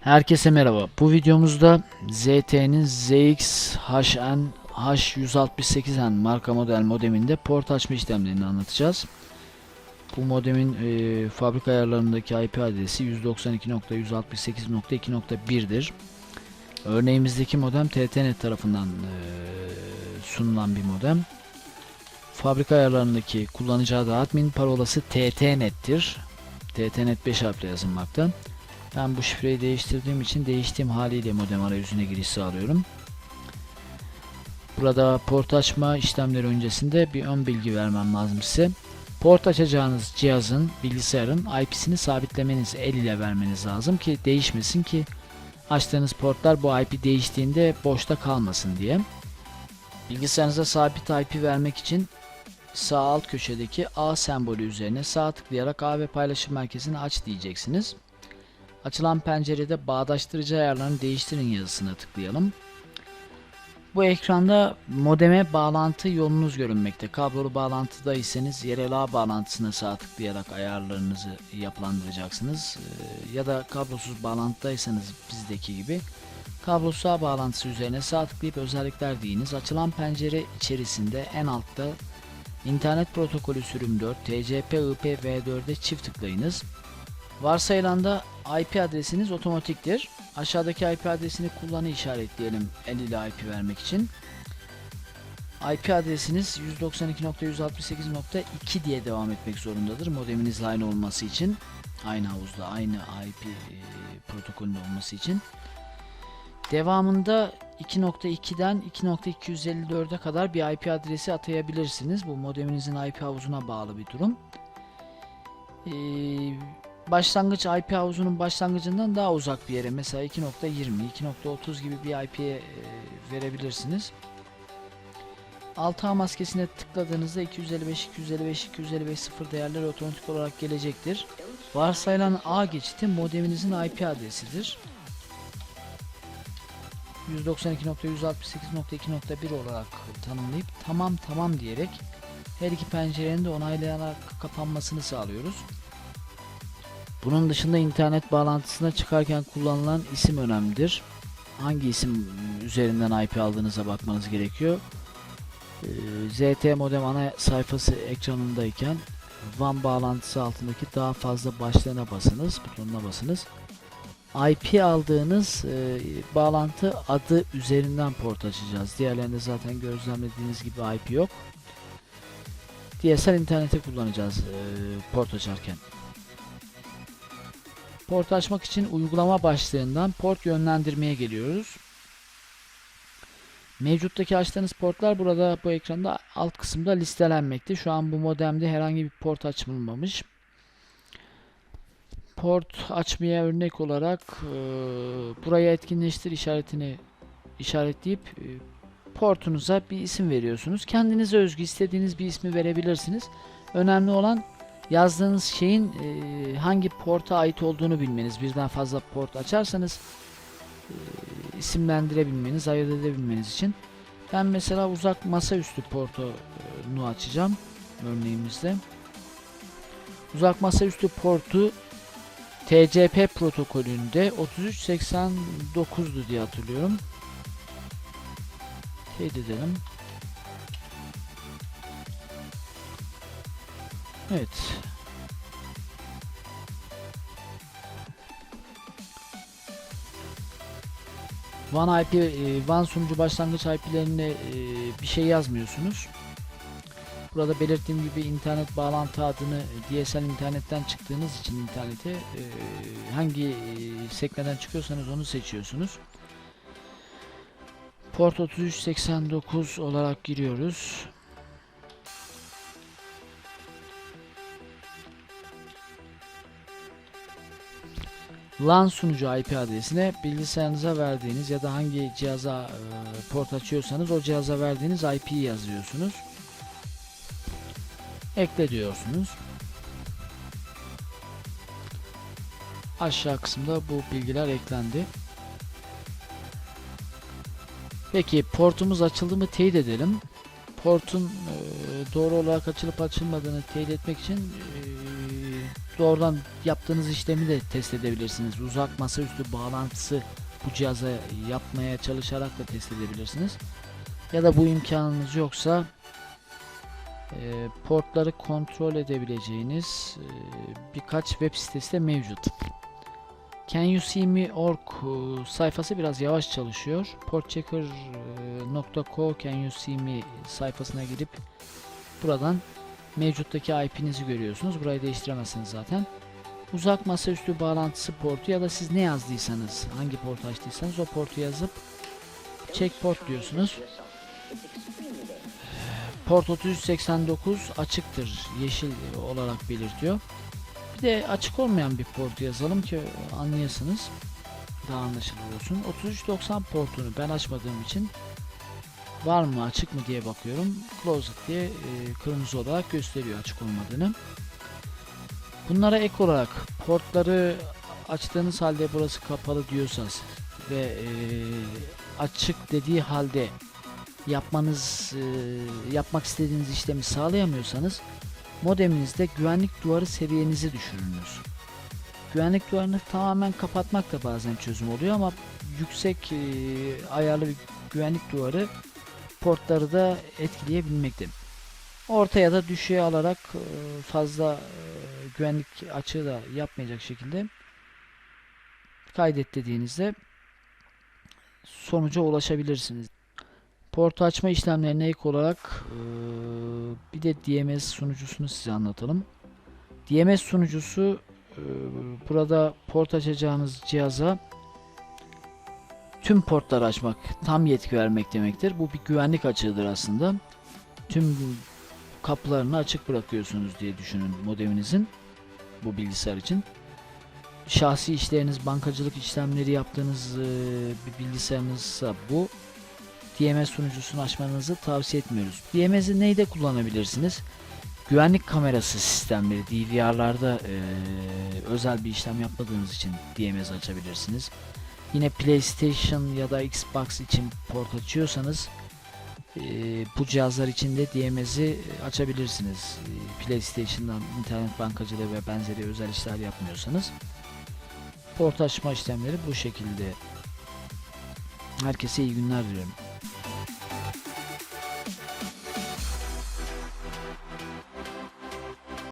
Herkese merhaba. Bu videomuzda ZTE'nin ZX HN H168N marka model modeminde port açma işlemlerini anlatacağız. Bu modemin e, fabrika ayarlarındaki IP adresi 192.168.2.1'dir. Örneğimizdeki modem TTNet tarafından e, sunulan bir modem. Fabrika ayarlarındaki kullanıcı adı admin parolası TTNet'tir. TTNet 5 harfle yazılmakta. Ben bu şifreyi değiştirdiğim için değiştiğim haliyle modem arayüzüne giriş sağlıyorum. Burada port açma işlemleri öncesinde bir ön bilgi vermem lazım size. Port açacağınız cihazın, bilgisayarın IP'sini sabitlemeniz, el ile vermeniz lazım ki değişmesin ki açtığınız portlar bu IP değiştiğinde boşta kalmasın diye. Bilgisayarınıza sabit IP vermek için sağ alt köşedeki A sembolü üzerine sağ tıklayarak A ve paylaşım merkezini aç diyeceksiniz. Açılan pencerede bağdaştırıcı ayarlarını değiştirin yazısına tıklayalım. Bu ekranda modeme bağlantı yolunuz görünmekte. Kablolu bağlantıdaysanız yerel ağ bağlantısına sağ tıklayarak ayarlarınızı yapılandıracaksınız. Ee, Ya da kablosuz bağlantıdaysanız bizdeki gibi kablosuz ağ bağlantısı üzerine sağ tıklayıp özellikler deyiniz. Açılan pencere içerisinde en altta internet protokolü sürüm 4 TCP IP v4'e çift tıklayınız. Varsayılanda IP adresiniz otomatiktir. Aşağıdaki IP adresini kullanı işaretleyelim el ile IP vermek için. IP adresiniz 192.168.2 diye devam etmek zorundadır. Modeminizle aynı olması için. Aynı havuzda aynı IP e, protokolünde olması için. Devamında 2.2'den 2.254'e kadar bir IP adresi atayabilirsiniz. Bu modeminizin IP havuzuna bağlı bir durum. Ee, başlangıç IP havuzunun başlangıcından daha uzak bir yere mesela 2.20, 2.30 gibi bir IP'ye verebilirsiniz. Altı ağ maskesine tıkladığınızda 255, 255, 255 sıfır değerleri otomatik olarak gelecektir. Varsayılan ağ geçiti modeminizin IP adresidir. 192.168.2.1 olarak tanımlayıp tamam tamam diyerek her iki pencerenin de onaylayarak kapanmasını sağlıyoruz. Bunun dışında internet bağlantısına çıkarken kullanılan isim önemlidir. Hangi isim üzerinden IP aldığınıza bakmanız gerekiyor. Ee, ZT modem ana sayfası ekranındayken WAN bağlantısı altındaki daha fazla başlığına basınız, butonuna basınız. IP aldığınız e, bağlantı adı üzerinden port açacağız. Diğerlerinde zaten gözlemlediğiniz gibi IP yok. DSL interneti kullanacağız e, port açarken. Port açmak için uygulama başlığından port yönlendirmeye geliyoruz. Mevcuttaki açtığınız portlar burada bu ekranda alt kısımda listelenmekte. Şu an bu modemde herhangi bir port açılmamış. Port açmaya örnek olarak e, buraya etkinleştir işaretini işaretleyip e, portunuza bir isim veriyorsunuz. Kendinize özgü istediğiniz bir ismi verebilirsiniz. Önemli olan yazdığınız şeyin e, hangi porta ait olduğunu bilmeniz. Birden fazla port açarsanız e, isimlendirebilmeniz, ayırt edebilmeniz için. Ben mesela uzak masaüstü portunu açacağım örneğimizde. Uzak masaüstü portu TCP protokolünde 3389'du diye hatırlıyorum. Teyit edelim. Evet. WAN IP, e, WAN sunucu başlangıç IP'lerine e, bir şey yazmıyorsunuz. Burada belirttiğim gibi internet bağlantı adını DSL internetten çıktığınız için internete e, hangi e, sekmeden çıkıyorsanız onu seçiyorsunuz. Port 3389 olarak giriyoruz. LAN sunucu IP adresine bilgisayarınıza verdiğiniz ya da hangi cihaza e, port açıyorsanız o cihaza verdiğiniz IP'yi yazıyorsunuz. Ekle diyorsunuz. Aşağı kısımda bu bilgiler eklendi. Peki portumuz açıldı mı teyit edelim. Portun e, doğru olarak açılıp açılmadığını teyit etmek için eee, doğrudan yaptığınız işlemi de test edebilirsiniz. Uzak masaüstü bağlantısı bu cihaza yapmaya çalışarak da test edebilirsiniz. Ya da bu imkanınız yoksa eee, portları kontrol edebileceğiniz eee, birkaç web sitesi de mevcut. Can You See Me org e, sayfası biraz yavaş çalışıyor. Portchecker.co Can You See Me sayfasına girip buradan mevcuttaki IP'nizi görüyorsunuz. Burayı değiştiremezsiniz zaten. Uzak masaüstü bağlantısı portu ya da siz ne yazdıysanız, hangi portu açtıysanız o portu yazıp check port diyorsunuz. Port 3389 açıktır. Yeşil olarak belirtiyor. Bir de açık olmayan bir port yazalım ki anlayasınız. Daha anlaşılır olsun. 3390 portunu ben açmadığım için var mı açık mı diye bakıyorum. Closed diye e, kırmızı olarak gösteriyor açık olmadığını. Bunlara ek olarak portları açtığınız halde burası kapalı diyorsanız ve e, açık dediği halde yapmanız e, yapmak istediğiniz işlemi sağlayamıyorsanız modeminizde güvenlik duvarı seviyenizi düşürünüz. Güvenlik duvarını tamamen kapatmak da bazen çözüm oluyor ama yüksek e, ayarlı bir güvenlik duvarı portları da etkileyebilmekte. Ortaya da düşüğe alarak e, fazla e, güvenlik açığı da yapmayacak şekilde kaydet dediğinizde sonuca ulaşabilirsiniz. Port açma işlemlerine ek olarak e, bir de DMS sunucusunu size anlatalım. DMS sunucusu e, burada port açacağınız cihaza tüm portları açmak, tam yetki vermek demektir. Bu bir güvenlik açığıdır aslında. Tüm kapılarını açık bırakıyorsunuz diye düşünün modeminizin bu bilgisayar için. Şahsi işleriniz, bankacılık işlemleri yaptığınız e, bir bilgisayarınızsa bu DMS sunucusunu açmanızı tavsiye etmiyoruz. DMS'i neyde kullanabilirsiniz? Güvenlik kamerası sistemleri DVR'larda e, özel bir işlem yapmadığınız için DMS açabilirsiniz. Yine PlayStation ya da Xbox için port açıyorsanız e, bu cihazlar için de DMS'i açabilirsiniz. PlayStation'dan internet bankacılığı ve benzeri özel işler yapmıyorsanız. Port açma işlemleri bu şekilde. Herkese iyi günler diliyorum.